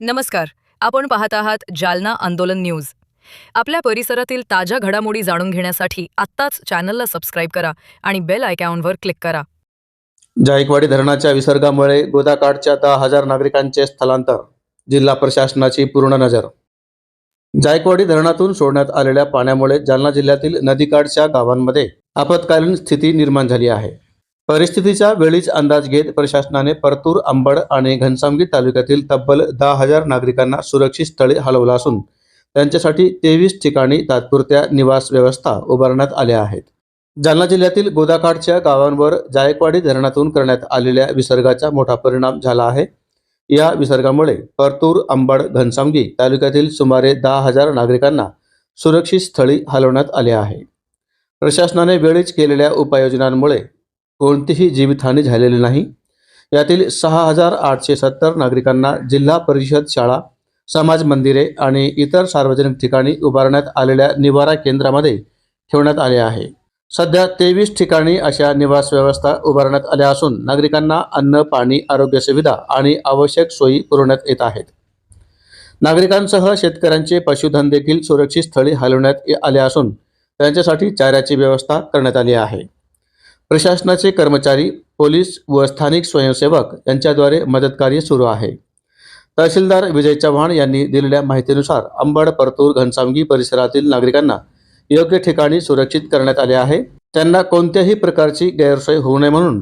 नमस्कार. आपण पाहत आहात जालना आंदोलन न्यूज. आपल्या परिसरातील ताज्या घडामोडी जाणून घेण्यासाठी आत्ताच चॅनलला सबस्क्राईब करा आणि बेल आयकॉनवर क्लिक करा. जायकवाडी धरणाच्या विसर्गामुळे गोदाकाठच्या दहा हजार नागरिकांचे स्थलांतर जिल्हा प्रशासनाची पूर्ण नजर. जायकवाडी धरणातून सोडण्यात आलेल्या पाण्यामुळे जालना जिल्ह्यातील नदीकाठच्या गावांमध्ये आपत्कालीन स्थिती निर्माण झाली आहे. परिस्थितीचा वेळीच अंदाज घेत प्रशासनाने परतूर अंबड आणि घनसावंगी तालुक्यातील तब्बल दहा हजार नागरिकांना सुरक्षित स्थळी हलवलं असून त्यांच्यासाठी तेवीस ठिकाणी तात्पुरत्या निवास व्यवस्था उभारण्यात आल्या आहेत. जालना जिल्ह्यातील गोदाकाठच्या गावांवर जायकवाडी धरणातून करण्यात आलेल्या विसर्गाचा मोठा परिणाम झाला आहे. या विसर्गामुळे परतूर अंबड घनसावंगी तालुक्यातील सुमारे दहा हजार नागरिकांना सुरक्षित स्थळी हलवण्यात आले आहे. प्रशासनाने वेळीच केलेल्या उपाययोजनांमुळे कोणतीही जीवितहानी झालेली नाही. यातील सहा हजार आठशे सत्तर नागरिकांना जिल्हा परिषद शाळा समाज मंदिरे आणि इतर सार्वजनिक ठिकाणी उभारण्यात आलेल्या निवारा केंद्रामध्ये ठेवण्यात आले आहे. सध्या तेवीस ठिकाणी अशा निवास व्यवस्था उभारण्यात आल्या असून नागरिकांना अन्न पाणी आरोग्य सुविधा आणि आवश्यक सोयी पुरवण्यात येत आहेत. नागरिकांसह शेतकऱ्यांचे पशुधन देखील सुरक्षित स्थळी हलवण्यात आले असून त्यांच्यासाठी चाऱ्याची व्यवस्था करण्यात आली आहे. प्रशासनाचे कर्मचारी पोलीस व स्थानिक स्वयंसेवक यांच्याद्वारे मदतकार्य सुरू आहे. तहसीलदार विजय चव्हाण यांनी दिलेल्या माहितीनुसार अंबड परतूर घनसावंगी परिसरातील नागरिकांना योग्य ठिकाणी सुरक्षित करण्यात आले आहे. त्यांना कोणत्याही प्रकारची गैरसोय होऊ नये म्हणून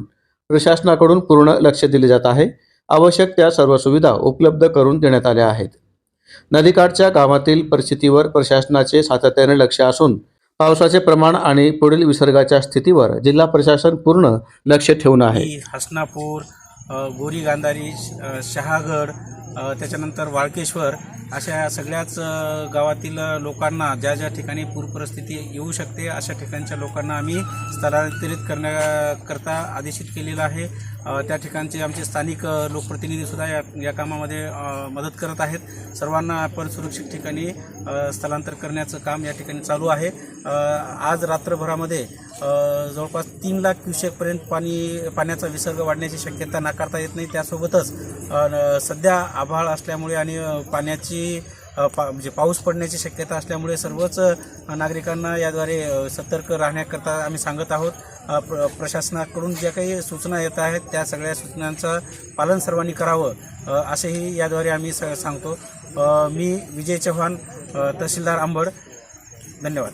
प्रशासनाकडून पूर्ण लक्ष दिले जात आहे. आवश्यक त्या सर्व सुविधा उपलब्ध करून देण्यात आल्या आहेत. नदीकाठच्या गावातील परिस्थितीवर प्रशासनाचे सातत्याने लक्ष असून पावसाचे प्रमाण आणि पुढील विसर्गाच्या स्थितीवर जिल्हा प्रशासन पूर्ण लक्ष ठेवून आहे. हसनापूर गोरी गांधारी श- शहागड त्याच्यानंतर वाळकेश्वर अशा सगळ्याच गावातील लोकांना ज्या ज्या ठिकाणी पूर परिस्थिती येऊ शकते अशा ठिकाणच्या लोकांना आम्ही स्थलांतरित करण्याकरता आदेशित केलेलं आहे. त्या ठिकाणचे आमचे स्थानिक लोकप्रतिनिधीसुद्धा या या कामामध्ये मदत करत आहेत. सर्वांना आपण सुरक्षित ठिकाणी स्थलांतर करण्याचं काम या ठिकाणी चालू आहे. आज रात्रभरामध्ये जवळपास तीन लाख क्युसेकपर्यंत पाणी पाण्याचा विसर्ग वाढण्याची शक्यता नाकारता येत नाही. त्यासोबतच सध्या आभाळ असल्यामुळे आणि पाण्याची पा म्हणजे पाऊस पडण्याची शक्यता असल्यामुळे सर्वच नागरिकांना याद्वारे सतर्क राहण्याकरता आम्ही सांगत आहोत. प्र प्रशासनाकडून ज्या काही सूचना येत आहेत त्या सगळ्या सूचनांचं पालन सर्वांनी करावं असंही असेही याद्वारे आम्ही स सांगतो. मी विजय चव्हाण तहसीलदार आंबड. धन्यवाद.